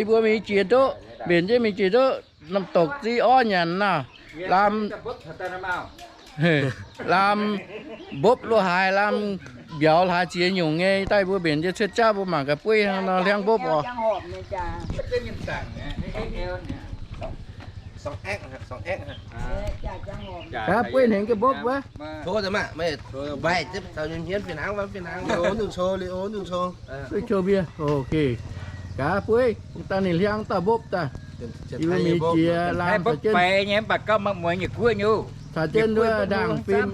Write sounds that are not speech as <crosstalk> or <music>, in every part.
อีหอยบัวมีเจียโตเบนจะมีเจียโตน้ำตกที่อ้อหยันน่ะลามจะปุ๊บตะน้ำเอาเฮ้ลามบบลัวหายลามเบียวหาเจียหยงไงใต้บัวเบนจะเช็ดจ้าบัวหมากกับปุ้ยนอนเลี้ยงบบอ๋อจังหอมเนี่ยจ้าจะยินสั่งเนี่ยไอ้เอวเนี่ยสองแอกฮะสองแอกฮะเออจ้าจังหอมครับปุ้ยเห็นกับบบวะมาโทษจะมาไม่ใบจะเราเย็นๆเป็นหางว่าเป็นหางลีโอหนึ่งโชว์ลีโอหนึ่งโชว์ปุ้ยโชว์เบียร์โอเค ครับปุ้ยตอนนี้เลี้ยงตาบบตาจะอีไทว่ายมีโบกเจียลาให้มปุ๊ตะบเจนไปเนี่ยปักก็มาหมวยอย่างกล้วยอยู่ตาเจนด้วยด่างฟิล์ม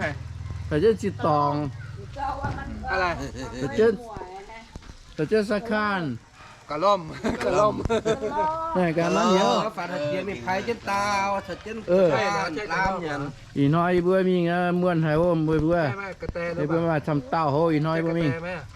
ตาเจนสิตองอะไรตาเจนตาเจนสักขานกระล่อมกระล่อมนี่การมันเยอะฝาถัดเจียมีไผ่เจนตาถัดเจนลามยันอีน้อยบัวมีเงาม้วนไห้โอมบัวบัวแม่แม่กระแตหรืเดี๋อยวเปเพิ่นล่ามาทำเต้าโหอีน้อยบัวมีกระแตแม่เดี๋ยวนี้จะเต้ามาซะนายนายนายอินไฮวันนี้เสื้อทีมมั้ยเอ่อทีมใจบัวจู้จ้อยจริงอะไรดูนั่นเสื้อทีม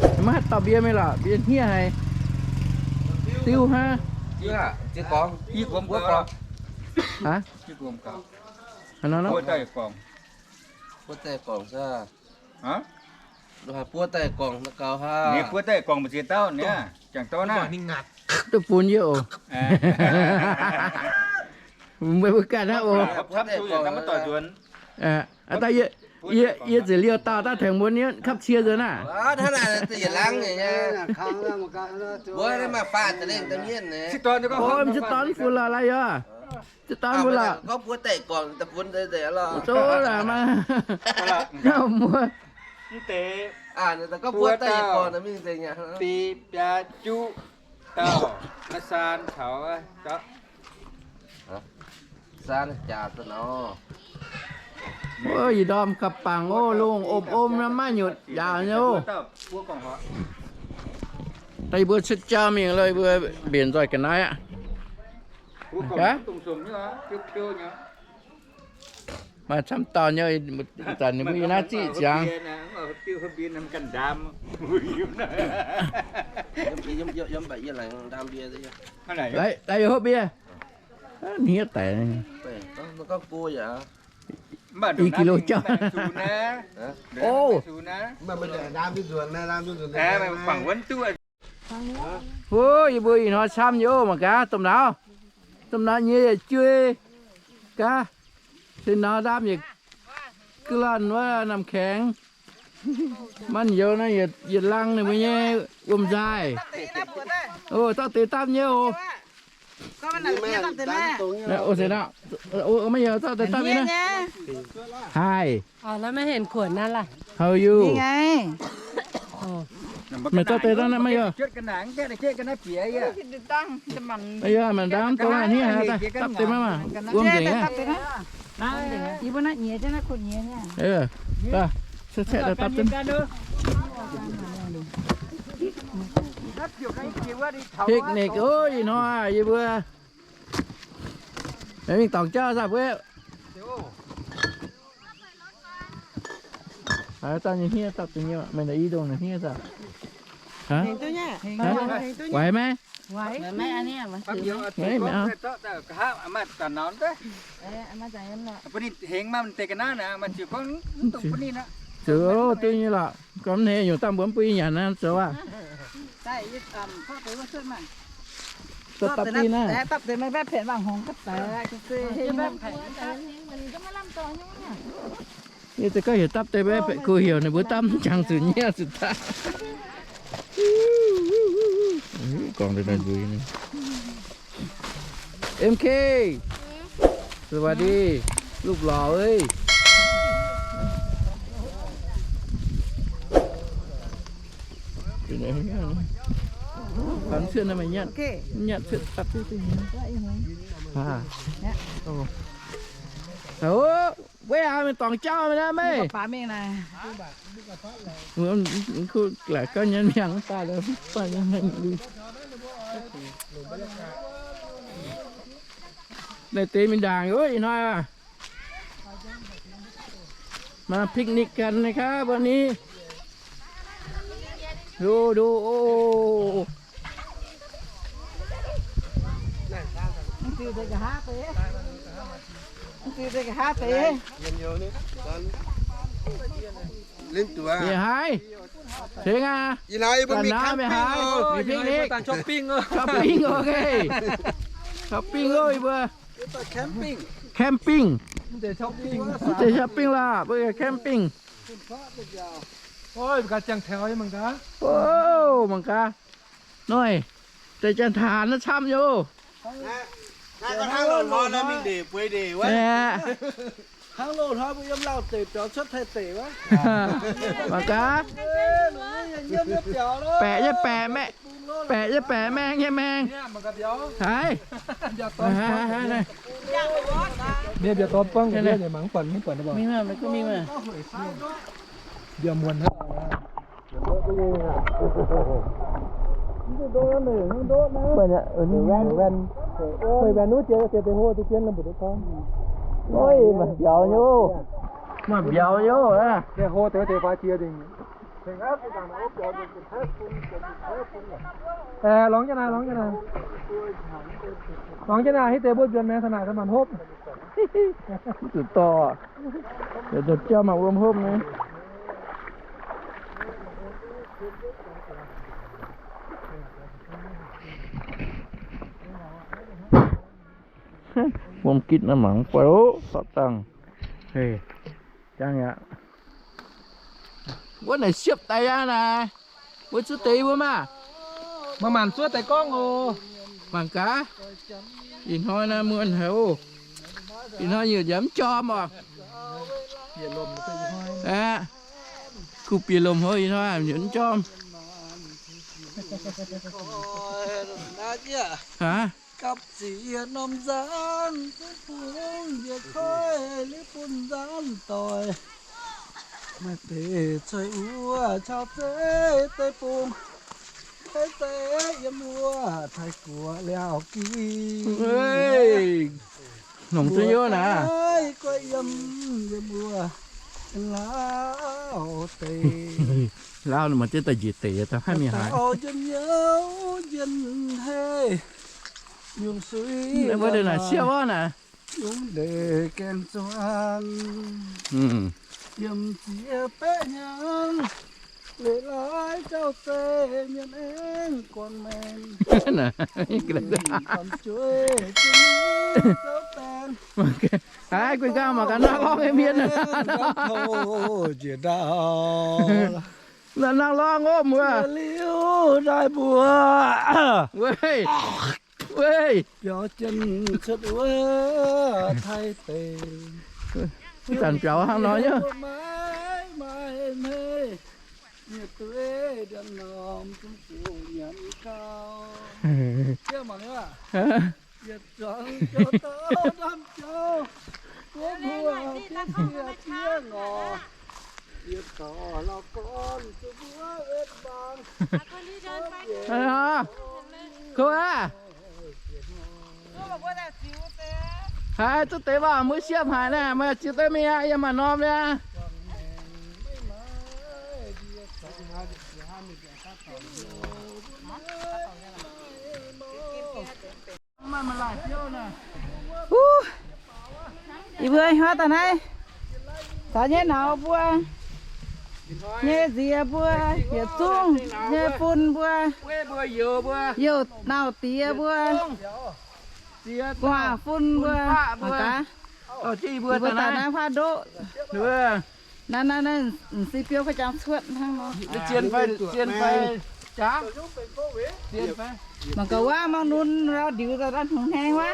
นโอ้นำว่าอันตะว่าว่าหลับอยู่เนี่ยเจ้าเนี่ยแต่ไหนมาแล้วเจอน่ะเราห้องนู้นเสียถ้ามีอะห้องนี้หมายโอ้จริงฮะมาตบเบียร์ไหมล่ะ เบียร์เฮียให้ติ้วฮะเยอะเจ้ากองยี่กลมก็ฮะยี่กลมก็อันนั้นเนาะกล้วยใต้กล่องปวดแต่กองซะฮะดูหาปวดแต่กองตะเกาฮะนี่กล้วยใต้กล่องมาเสียเต้าเนี่ยจังโตนะนี่งัดตัวปูนเยอะโอ้เอมึงไม่ประกาศนะโอ้อครับตู้อย่างนั้นมาต่อยจวนเอออันตาเยอะเยอะ เยอะจะเลี้ยวตาตาแถงบนนี้ขับเชียร์เลยนะอ๋อท่านน่ะตีลังอย่างเงี้ยค้างแล้วมันก็บ่ได้มาฟาดตะเล่นตะเมียนเนี่ยสิตอนนี้ก็ โอ้ยมันจะตอนฟุลอะไรอะจะตอนฟุลอะก็ปวดแต่กองตะปุนแต่แต่ละโตละมาเจ้ามัวเตะอ่านแต่ก็ปวดแต่กองนะมีแต่เนี่ยปีปยาจุเต้านาซานเขาเจ้าซานจ่าตะเนาะโอ้ยดอมขับปังโอ้ลุงอบอมน้ำมันหยุดยาวเนี่ยโอ้เต้าพวกกองเขาไตเบื่อชิดจ้ามีเลยเบื่อเปลี่ยนใจกันได้อะพวกกองฮะตุ่มสมนี่เหรอเพียวๆเนี่ยมาทำตอนเนี่ยตอนนี้มีหน้าที่จังนะเอาติ้วเขาบินน้ำกันดำอุ้ยอยู่นะยมยมยมไปยังไงดามเบียร์ดิอันไหนได้ได้เยอะเบียร์เนี่ยแต่ไปมันก็กูอย่าอีกกิโลเจ้าสูนะโอ้สูนะมันเป็นดา มที่ส่วนนะดามที่ส่วนแอบฝั่งวันตัวโอ้ยบุย nó xăm vô mà cá tôm nào tôm nào như vậy chưa cá thì nó đam vậy cứ lần quá nằm kháng มัน vô nó dịch dịch lăng này mới nhé ôm dài ตีนะปวดได้ ô tao tì tam nhé ô ก็มันหนักเนี่ยตั้งแต่แม่ตรงนี้ Nè, ô thế nào ô mấy giờ tao tì tam เนี่ đi ย nè ไง hai อ๋อแล้วไม่เห็นขวดนั่นล่ะ how นี่ you ไง mày tao tì tam nè mấy giờ เช็ดกันหนังแค่ไหนเช็ดกันนะเปียอะติดตั้งจะมัน mấy giờ mà đám tao là nhé hả ta tao tì mà mà ôm gì เนี่ย á ตับไปนะอีบนนั้นเหนียจะนะคนเหนียเนี่ย ừ ta sẽ sẽ là tao tì เทคนิคโอ้ยน้อยยี่เบื่อเดี๋ยวมีตองเจ้าสับเว้ย à tao nhìn here tập tự nhiên mình là ý đồ này here sao hả เห็นตัวเนี่ย hả quậy mấy ไหวแม่อันนี้มันปั๊บเดียวแต่ข้าวมาตานอนเด้เอ๊ะมาจากนั้นแหละปนี่ เฮงมามันเตกันหน้านะมันจิ๋วก้อนตุ่มปนี่นะ sửa tự nhiên là có thể dùng tam bốn pi nhà nó sửa à ใช่ยึดต่ำข้อตัวขึ้นมา tôi tập đi nè แต่ตับแต่ไม่แพ้เผ็ดบางหงก็แต่ก็คือให้มันแพ้ như tôi có hiểu tập tới bé phải cô hiểu này bữa tâm chẳng sự nhẹ sự ta còn đây là vui này em k สวัสดี ลูกหล่อเอ้ย อยู่ไหนเนี่ยฝันเสื้อนะมันยัดโอเคยัดเสื้อตัดเสื้อตัวนี้อ่าโอ้โหเว้ยเอาเป็นตองเจ้าไม่ได้ไหมปลาเมงนะมันคือแหละก็ยันยังตายแล้วตายยังไม่รู้ในเตมินด่างเอ้ยน้อยว่ะมาพิกนิกกันนะครับวันนี้ ดูดูโอ้มันตีได้กับห้าเตะมันตีได้กับห้าเตะ Nhìn vô đi. Con. Lên tuổi เสีย à. หายเสียงอะ Gì này Còn bên mình ná mày camping hái. rồi. Đi picnic. ตานช้อปปิ้งเออช้อปปิ้งโอเคช้อปปิ้งเลยเบอร์ camping แคมปิ้งเดี๋ยวช้อปปิ้งจะช้อปปิ้งล่ะเบอร์แคมปิ้งโอ้ยกาจังแถวยังมึงกะโอ้มังกาหน่อย แต่จะทานนะช้ำอยู่ Nè, con hang lồn ngon đó mình để quay để แห quá. ม hang lô thôi bây giờ lao tệ cho xuất thay tệ quá มังกา nhâm nhâm chảo đó แปะจะแปะแม่แปะจะแปะแมงแค่แมงเนี่ยมันก็เดี๋ยวหายเดี๋ยวตหาอนยหายหายหายเนี่ยเดี๋ยวตอนป้องเนี่ยเดี๋ยวหมังปั่นไม่ปั่นนะบอกมีมามันก็มีมา เดี๋ยวมวนนะเปิดเนี่ยเออนี่แว่นแว่นไปแบนู้เจอเจอไปโหที่เจียนลำบุตรต้องโอ้ยมาเดี๋ยวอยู่มาเดี๋ยวอยู่นะเดี๋ยวโหเตะเตะฟ้าเจียดิ่งเออร้องจะนาร้องจะนาร้องจะนาให้เตะบดเดือนแม่ขนาดกันมันฮบสุดต่อเดี๋ยวจะเจ้ามาร่วมเพิ่ม <laughs> mungkin memang perlu sotang hei chang ya bữa này xếp tay nè bữa chút tí bữa mà. Mà màn suốt tay con ô màn cá. Nhìn thôi nè mưa anh hiểu nhìn nhiều dám cho mà. À กูปีลมเฮ้ยท่าเหมือนจอมฮะกับเสียนมจานผู้งอย่าค่อยหรือปุ่นจานต่อยมาเตะช่วยอัวชาวเตะเตะปุงเตะยำอัวไทยกลัวแล้วกีเฮ้ยหนงตัวเยอะนะไอ้ก็ยำยำอัว à cục bìa lùm thôi nhìn thôi à nhẫn cho nà chứ hả cặp chỉ nôm gian phun việc khói lý phun gian tỏi mà tê chơi ua chào tê tê phun tê tê yếm ua thay của leo kỳ ơi nồng tôi vô nè ai có yếm yếm ua lao tê lao mà chứ ta gì tệ tao hai mươi hai Tao dân nhớ dân hê Nhung suy đây bữa đây là siêu quá nè Nhung để kèm cho ăn ừ Yếm chia bé nhắn lệ lái trao tê nhân em còn men <laughs> nè còn chuối trao tên ai quên cao mà cả nó em biết nữa chỉ đau. Là nàng lo ngô mưa bùa. Ơi ơi gió chân sắt ua thay tề Tàn cháu hắn nói nhá. เนี่ยตัวเอ้ยเดือนหนอมชมพูเนี่ยมีเขาเชื่อมั้งว่าเหยียดจังเจ้าเต้าดำเจ้าตัวบัวที่เสียเที่ยงอเหยียดต่อเราก้อนตัวบัวเอ็ดบางคนที่เดินไปเออคือว่าฮะจุดเตะว่ามือเชียบหายแน่มาจุดเตะเมียยังมานอมเนี่ย Uh, đi bơi hoa tà này. Có nhé nào bua. Nhé dìa bua, nhé tung, nhé phun bua, yêu nào tía bua, Tía quả phun bua, bua. cá. Ở chi bua tà này pha độ. Nữa Nè nè nè, xì piêu phải chẳng suốt. Đi chiên phải chiên phải Chá Chiên phải มันก็ว่ามังนุ่นเราดิวตะรันขงแหงวะ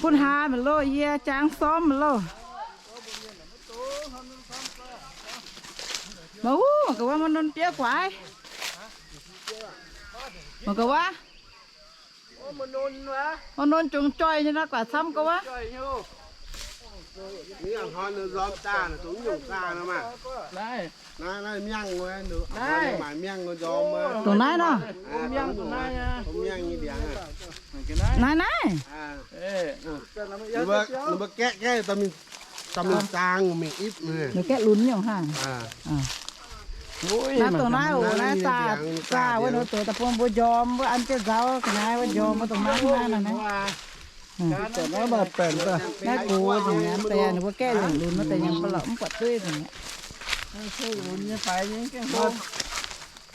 พุ่นหามันโลเยียจางซ้อมมันโลมาอู้มันก็ว่ามันนุ่นเตี้ยกว่ามันก็ว่ามันนุ่นวะมันนุ่นจงจอยนี่นะกว่าซ้ำก็ว่า นี่อย่างฮอนนึงล้อมตาน่ะถุงอยู่กลางนะมาได้น่าน่าเมี่ยงเว้ยดูได้หมายเมี่ยงก็ยอมมาตรงไหนเนาะผมเมี่ยงตรงไหนอะผมเมี่ยงนี่เดียวอะมันก็ได้ไหนไหนอ่าเอ้ยหรือว่าหรือว่าแกะแกะตะมิตะมิจางมีอิฟเลยเดี๋ยวแกะลุ้นอย่างห่างอ่าอ่าโอ้ยน้าตรงไหนโอ้มันน้ามีตาเสียงตาตาเดียวว่าหนูตัวตะพงบ่ยอมว่าอันเจ้าเจ้าขนาดว่ายอมมาตรงนั้นนั่นน่ะ นะแต่แล้วมาเป็นก็น่ากลัวอย่างนั้นแต่หนูว่าแก้อย่างลุ้นมาแต่ยังปลอมปวดด้วยอย่างเงี้ยช่วยหนุนยังไปยังแกงโฮม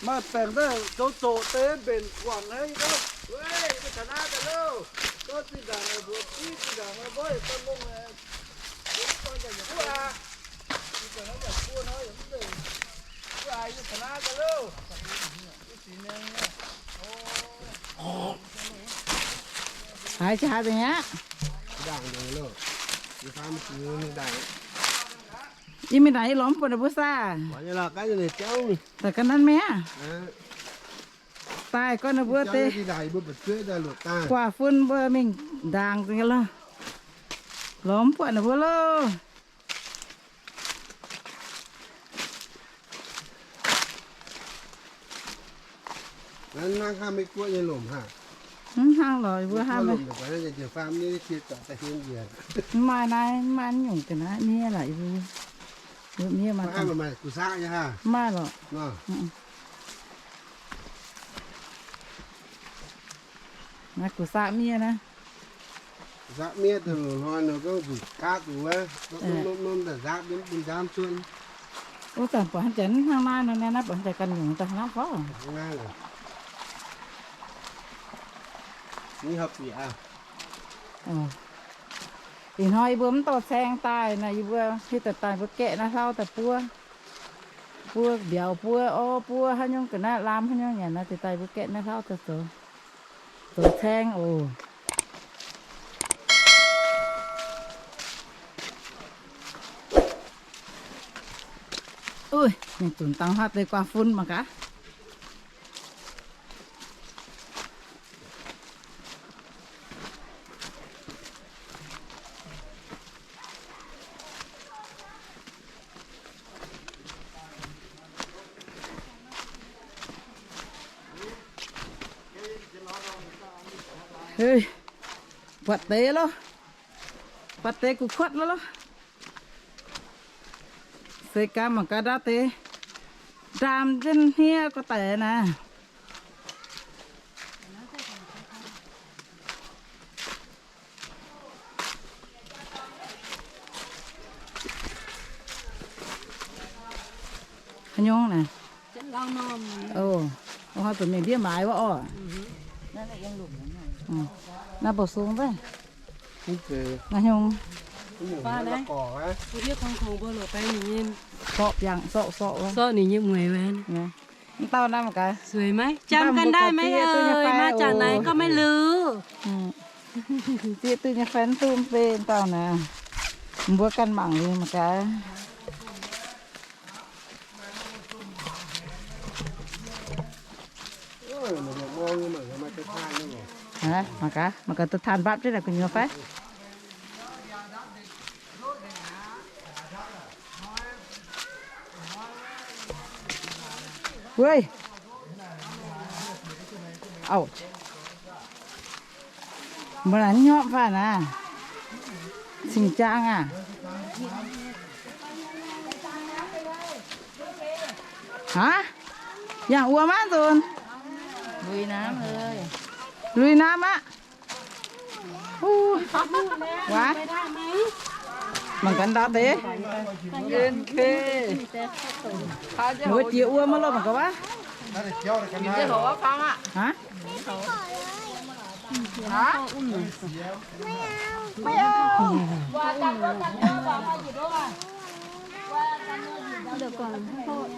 มาแต่งได้โจโจเต้เป็น หวังให้ก็เว้ยไปชนะกันลูกก็ที่ด่างไอ้บัวที่ที่ด่างไอ้บ่อยต้นลงเลยผู้อาผู้อาจะชนะกันลูกหายชาอย่างเงี้ยด่างเลยลูกอยู่ข้ามซื้อนี่ด่างยี่ไม่ไหนล้อมปวดบุซ่าวันนี้เราก็จะเลยเจ้านี่แต่กันนั้นแม่อ่าตายก็นะบัวเจ้าเตะที่ใดบุบเชื่อได้หลุดตากว่าฟุ้นบัวมิงด่างจังละล้อมปวดนะบัวโลนั้นนั่งข้ามไม่กลัวยันหล่มฮะ หืมห้างลอยบัวห้ามหเลล่ยมแต่ว่าจะเจอฟาร์มนี่คิดต่อแต่เฮียนเดียดมานายมันหยุ่งกันนะนี่อะไรบัวเดี๋ยวนี้มามาให้มาใหม่กูซ่าใช่ฮะมาหรอกเนาะนะกูสาเมียนะซ่าเมียตัวหอนเราก็กูกาตัวแล้วนุ่มนุ่มแต่ซ่าเป็นเป็นจามชวนโอ้แต่ปหันจันข้างหน้านั่นแน่นะปหันใจกันหยุ่งแต่ข้างหน้าฟ้อง่ายเลย นี่ครับปีอะอ๋ออีน้อยเบิ่มตอแซงตายนะอีบัวที่แต่ตายบัวแกะนะเท่าแต่ปัวปัวเดี๋ยวปัวอ้อปัวหันยงกันนะลามหันยงอย่างนะแต่ตายบัวแกะนะเท่าแต่ตัวตัวแทงโอ้อุ้ยนี่ตุนตังหัดเลยกว่าฟุ้นมากะ เฮ้ย ปัดเตะแล้วปัดเตะกูขวดแล้วล่ะเสกามันก็ได้เตะดามจนเฮียก็แต่นะขยงนะจะลองนมโอ้เอาเขาตัวนี้เบี้ยหมายว่าอ้อนั่นแหละยังหลุมอืม น่าบสูงไปนี่คือนะยงป้าได้ก่อฮะกูเรียกของของบ่หลไปนี่ยินเสาะยังเสาะเสาะวะโซ่นี่ยิบหวยแวนไงมันเต้าน้ำมันกันสวยไหมจำกันได้ไหมเอ่ยมาจากไหนก็ไม่รู้อืมเจี๊ยตื่นยังแฟนตูมเป็นเต้านะมันบัวกันหมั่งเลยมันกัน ฮะมันกันมันกันตัวทานบับด้วยนะคุณโยไปเฮ้ย เอามันอันยอบป่ะนะสิงจังอะฮะอย่างอ้วนมากตุนลุยน้ำเลยลุยน้ำอะอู้วะไปได้ไหมมันกันดาเต้เอ็นเคหนูเจียวอ้วนมาแล้วมันก็ว่าถ้าจะเที่ยวกันได้จะบอกว่าฟังอะฮะฮะฮะผมว่าเจียวแค่บนต่ำหือใส่บวมใส่บวมกระยาว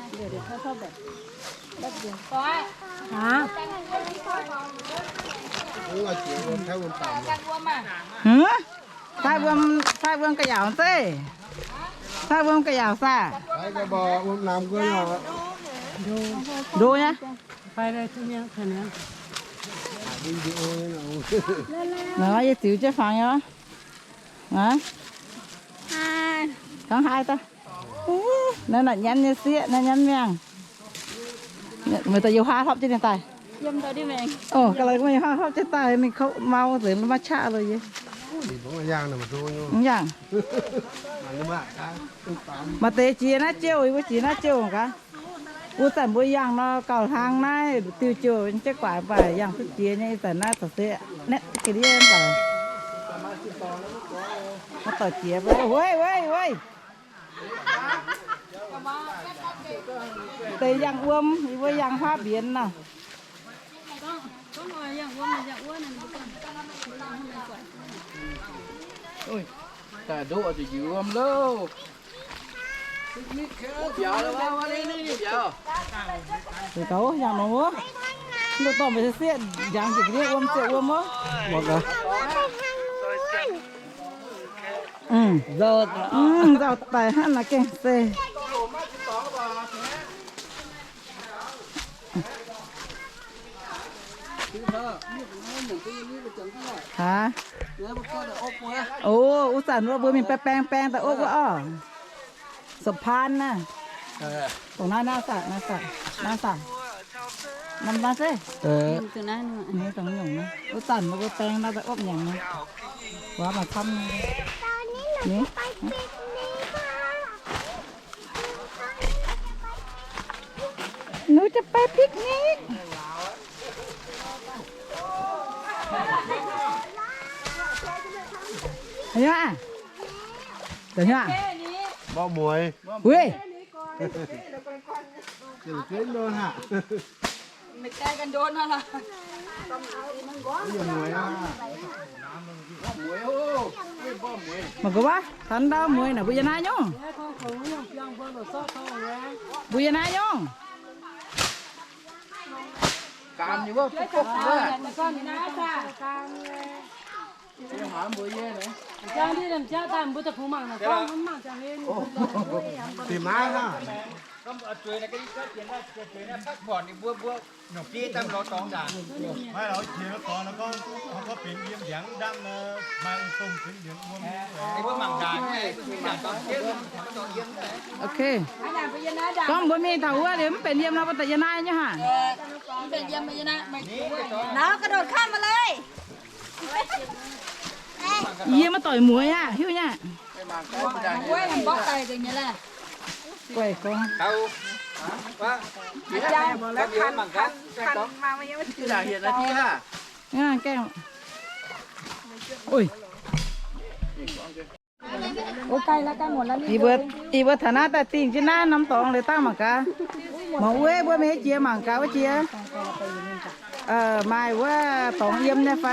เต้ใส่บวมกระยาวซ่าไอ้กระบอกมั นน้ำก็หน่อยดูนะไปเลยทุกอย่างคันนี้ video nào nó vậy tiểu chứ phải nhá hả con hai ta nó là nhắn như xía nó nhắn miệng người ta yêu hoa thóc trên tay ยมตัวดิแมง ồ cái này cũng yêu hoa thóc trên tay mình không mau rồi nó bắt chạ rồi gì thì cũng là giang này mà thôi nhưng đúng chẳng mà nhưng mà cái tôi tắm mà tế chia nó chiêu với chỉ nó chiêu cả u tần bôi yang nó cầu thang này tiêu chiều chắc quả phải yang thức chia như tần nó thật sự nè cái đi em bảo nó tỏ chia với ôi ôi ôi tế yang uom với yang hoa biển nào ก็มาอย่างว่ามันอย่างอ้วนนั่นบุกัน ôi ta đỗ thì dữ âm lâu Giờ là bao đi đi giờ thì cấu yang nó mua nó tỏ về xe yang chỉ cái uom sẽ uom á một cái ừ giờ ừ giờ tại hắn là cái xe hả ồ อุตส่าห์ว่าเบอร์มีแป้งแป้งแต่โอ้ก็อ้อสะพานน่ะตรงหน้าหน้าสระหน้าสระหน้าสระมันมาสิ ờ ตัวนั้นนี่ตรงนี้อย่างนี้อุตส่าห์มาเบอร์แป้งน่าจะอบอย่างนี้ว่ามาทำนี่หนูจะไปปิกนิก เฮ้ยอะเดี๋ยวอะ bao muối เฮ้ย kiểu kết luôn hả ไม่แก้กันโดนอะไร bây giờ muối à มันก็ว่าทันดาวมวยน่ะบุญนายงบุญนายง Càm như bố phúc phúc nữa ก้อนน้าจ้า Em hỏi bữa dê này จ้าที่ลำเจ้าตามบุตรผู้มั่งนะก้อนมันมั่งจังเลย tìm ai hả ก็เอาช่วยนะก็ก็เขียนว่าช่วยนะพักผ่อนนี่บัวบัวหนกจี้ตามรอตองด่างไม่เราเชียร์ก่อนแล้วก็เขาก็เป็นเยี่ยมเสียงดังนะมาต้มเป็นเดือนอ้วนไอ้พวกหมั่งด่างไอ้พวกหมั่งตอนเที่ยงตอนเยี่ยมเลยโอเคก็บ่มีเถาว่าเดี๋ยวมันเป็นเยี่ยมเราปฏิญาณเนี่ยฮะเป็นยามไม่นะไม่น้ากระโดดข้ามมาเลย เยี่ยมมาต่อยมวยอะหิ้วเนี่ย Cái màng cái mà đàn กล้วยมันบอกใจกันเนี่ยแหละกล้วยกอง tao quá cái gì mặn cái cái đó Cái đàn hiện là chi hả อ่าแก้วโอ้ยโอ้ใกล้แล้วใกล้หมดแล้วนี่อีเบิดอีเบิดฐานะแต่ติ่งจีน่าน้ำตองเลยตั้งหมังกาหมอเว้ยบ่มีเจียหมังกาว่าเจีย เอ่อหมายว่าตองเยี่ยมเนี่ยไฟ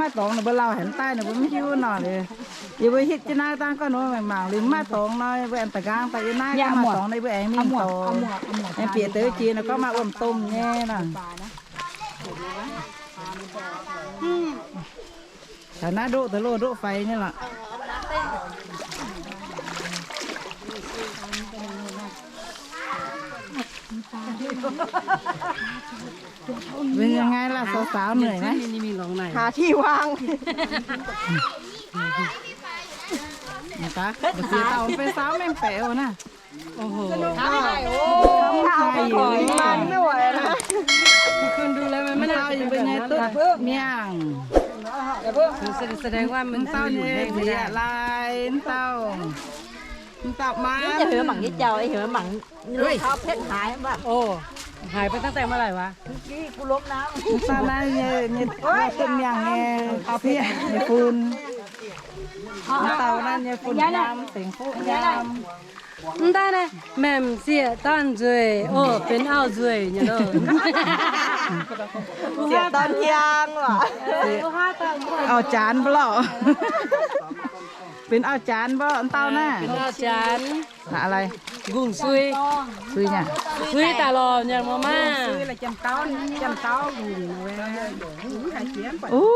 มาตองเนี่ยบ่เราเห็นใต้เนี่ยบ่มีชิวหน่อยเลยอีเบิดฮิตจีน่าตั้งก็โน้นหมังหรือมาตองน้อยเว้นตะกางแต่ยีน่าก็มาตองในเว้นมีตองไอ้เปียเตอจีนก็มาอ้มต้มแน่น่ะฐานะดุตะโลดุไฟนี่ล่ะ เป็นยังไงล่ะสาวๆเหนื่อยไหมนี่มีหลงไหนหาที่วางนะคะบเสียเต่าเป็นสาวแม่งแป๋วนะโอ้โหข้าวไปขอยมันไม่ไหวนะคุณดูแล้วมันไม่ได้อยู่เป็นไงตุ๊ดเมียงแสดงว่ามันเต้าเนี่ยเสียลายเต้า เต้ามาจะเหลือหมังยี่เจ้าไอ้เหลือหมังนี่เขาเพชรหายแบบโอ้ หายไปตั้งแต่เมื่อไหร่วะ นี่กูล้มน้เต้านั้นเนี่ยเนี่ยต้นเมียงเนี่ยเอาเพี้ยเนี่ยฟูนเต้านั้นเนี่ยฟูนยำเสียงฟูนยำอืมได้เลยแม่มเสียต้านจุยโอ้เป็นเอาจุยเนี่ยเนอะำเสียตอนเที่ยงว่ะ เอาจานเปล่า เป็นเอาจานเปล่าเต้าน่ะเป็นเอาจานอะไรกุ้งซุยซุยเนี่ยซุยตาลออย่างมาม่าอู้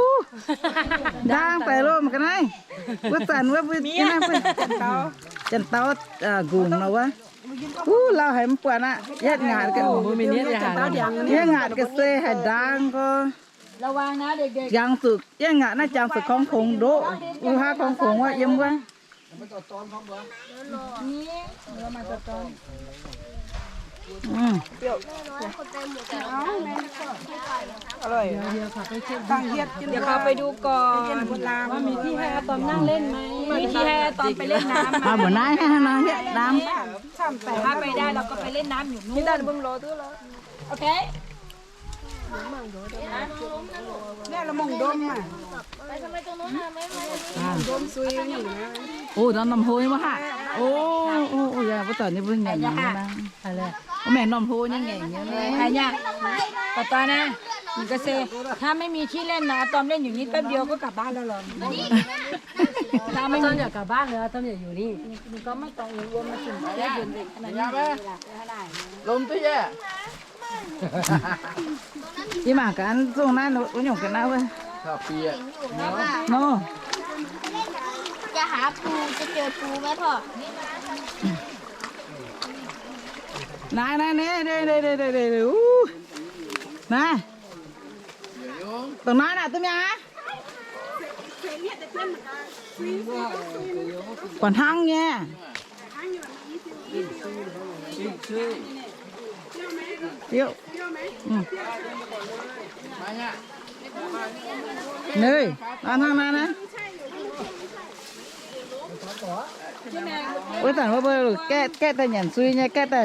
ด่างแต่ร่มกันไงว่าสันว่าว่าจะน่าเป็นจันเตาจันเตาเอ่อกุ่งเราวะอู้เราให้มันปวดนะยัดงานกันบุมิเนียจะหาเงินยัดงานกันเซ่ให้ด่างก็ ระวังนะเด็กยังสึกยังงะน่าจังสึกของคงโดอุฮาของคงว่าเยี่ยมว่าๆนี่เดี๋ยวมาตะตอน อืมเดี๋ยวเขาไปดูก่อนว่ามีที่ให้อะตอมนั่งเล่นไหมมีที่ให้อะตอมไปเล่นน้ำไหมมาบ่นายให้ฮะนะเฮ็ดน้แต่ถ้าไปได้เราก็ไปเล่นน้ำอยู่นู่นที่ด้านบนรถด้วยรถโอเคำโอ้ตอนน้ำโหยมาฮะโอ้โอ้โอ้ยาบ่ตอนนี้เพิ่งใหญ่ๆนะอะไรโอ้แม่น้ำโหยยังไงอย่างเงี้ยเลยใครเนี่ยต่อตานะมันก็เซถ้าไม่มีที่เล่นนะอะตอมเล่นอยู่นี่แป๊บเดียวก็กลับบ้านแล้วหรอถ้าไม่ต้มีนอยากกลับบ้านเลยต้นอยากอยู่นี่ก็ไม่ต้องรวมมาถึงแค่เดือนเด็กขนาดยานี้ไปลมตัวแย่ ยี่มากันส่งนั้นหนูหยงกันนะเว้ยข้าวเปียกโน่จะหาปูจะเจอปูไหมพ่อนายนายเนี่ยเด้เด้เด้เด้เด้อู้นายตรงนั้นน่ะตุ้มยาก่อนทางเนี่ย เปรี้ยวอืมมาเนี่ยเนยมาทางนั้นนะโอ้ยแต่ว่าเบอร์แก้แก้แต่หยันซุยเนี่ยแก้แต่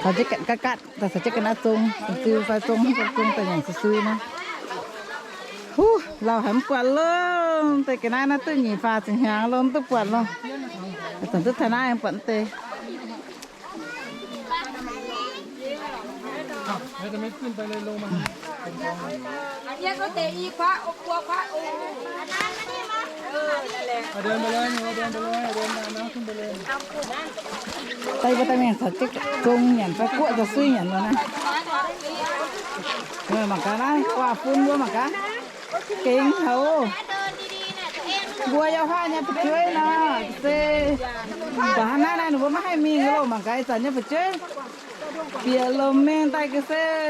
เขาจะกัดกัดกัดแต่เขาจะกันนะทรงซื้อไฟทรงให้ทรงแต่หยันซุยนะฮู้เราหำกวาดเลยแต่กันนะตื้อหนีฟ้าสิหางลมตื้อปวดลงแต่สันตื้อทนายปวดเตะ อันนี้ก็เตะอีกพระอกกลัวพระโอ้เดินไปเลยเดินไปเลยเดินตามน้ำขึ้นไปเลย tay bắt tay mình thật chắc công nhận phải cuộn cho suy nhận rồi này rồi mà cá này qua phun luôn mà cá kính thấu เดินดีๆนะตัวเอง bùa cho hoa nha phải chơi nè xe và hắn này nó vẫn hay mình rồi mà cái giờ nha phải chơi bìa lồm men tay cái xe tủ cốm tủ rau nó có hay mình hay phải bìa tao tay thì không thích nha ra nó có hay mình rồi อันเดียวอะไม่นัดที่ here nha phải tiền phú an here phải อันยงอันย งตอมเนี่ย tự nhiên con cho mẹ này nè từ từ đến tao mà cán tao nó không có tiết từ những phán tao nó nghe kia cái đấy từ nắm con cho nhà chính á không quan cho bà từ mày phụ này quan sao quang ô Đấy, con cho này uh บ่มาบ่ก็เก้าเก็บ phải có cao phải chỉ tao nhớ cao thăm chỉ à ô ní à em là tụi nó ní là có cao hết hổ có cao Nuôi, thì đoạn nhá. rồi giờ nó mày thì nói bữa ต้อ tại ง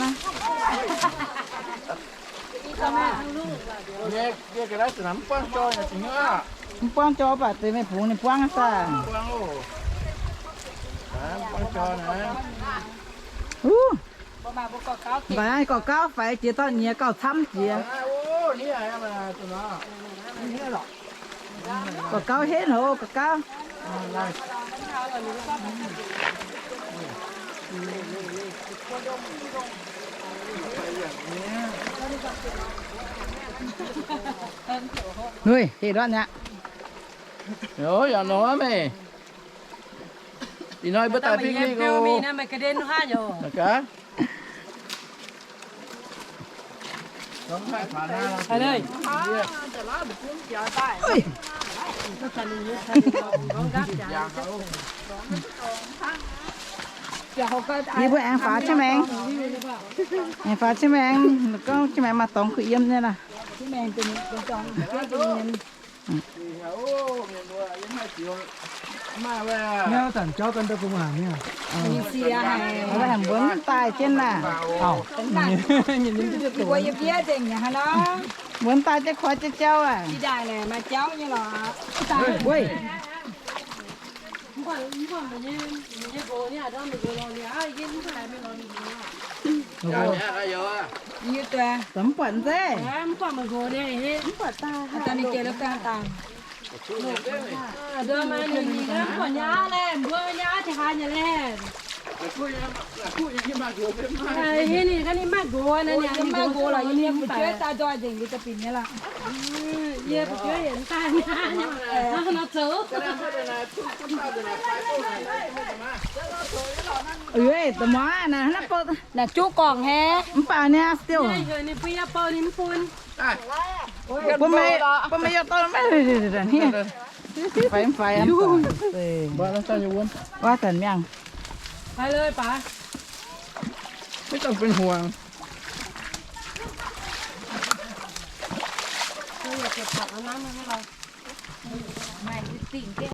มา phi เย็บ đi เปรี้ยวมี cô นะมันกระเด็นห้าอยู่ là cá không phải phá ra ไปเลย Ui, đi bữa ăn phá cho mẹ. Ăn phá cho mẹ, nó có cho mẹ mà tổng cứ im như là. ที่แมงเป็นเป็นจองเพื่อจะมีเงิน ô miền đùa giống hai triệu mà về เนี่ยแต่เจ้ากันตะกุมารเนี่ยมีเสียให้ Nó là hàng bốn tay trên là. เป็นต่างดีกว่าอย่าเพี้ยเจ๋งอย่างฮะเนาะ Bốn tay cho khó cho cháu à. ที่ได้เลยมาเจ้าเนี่ยหรอ Ui, เมื่อก่อนเมื่อก่อนมันยังมันยังโกเนี่ยต้องมันโกรอเนี่ยอ้าวยังไม่ได้ไม่รอนี่ nhà nhà là giờ à ยืดตัว tấm quẩn thế. เมื่อก่อนมันโกเนี่ยเฮ้ยตอนนี้เจอแล้วกลางต่างเดินมาหนึ่งนี่นะก่อนยาแล่เบื่อยาที่หาอย่าแล่ là cua nhà là cua nhà cái mà vừa bên ไอ้เฮ้ยนี่ก็นี่มากโกนะโอ้ยเนี่ยยังมาโกหรอยังเลี้ยงไปช่วย ตาจอยเจ๋งดีจะปินเนี่ยล่ะเย็บเยอะเห็นตาเนี่ยแล้วเราเจอ cái này cái này chút chút nào cái này phải cô này Ui, tấm hóa nè, nó bớt. น่ะ จุกกล่องแฮ Bà nè, tiêu. นี่เคยนี่พี่ยาเปิลนี่มันปุน đây Bố mẹ, bố mẹ cho tôi nó mới rồi rồi rồi. Here. ไฟไฟอันต่อเออบ้านเราจะวนว่าแต่ยัง ไปเลยป๋าไม่ต้องเป็นห่วงเราอยากเก็บผักเอาน้ำมาให้เราไม่ติ่ง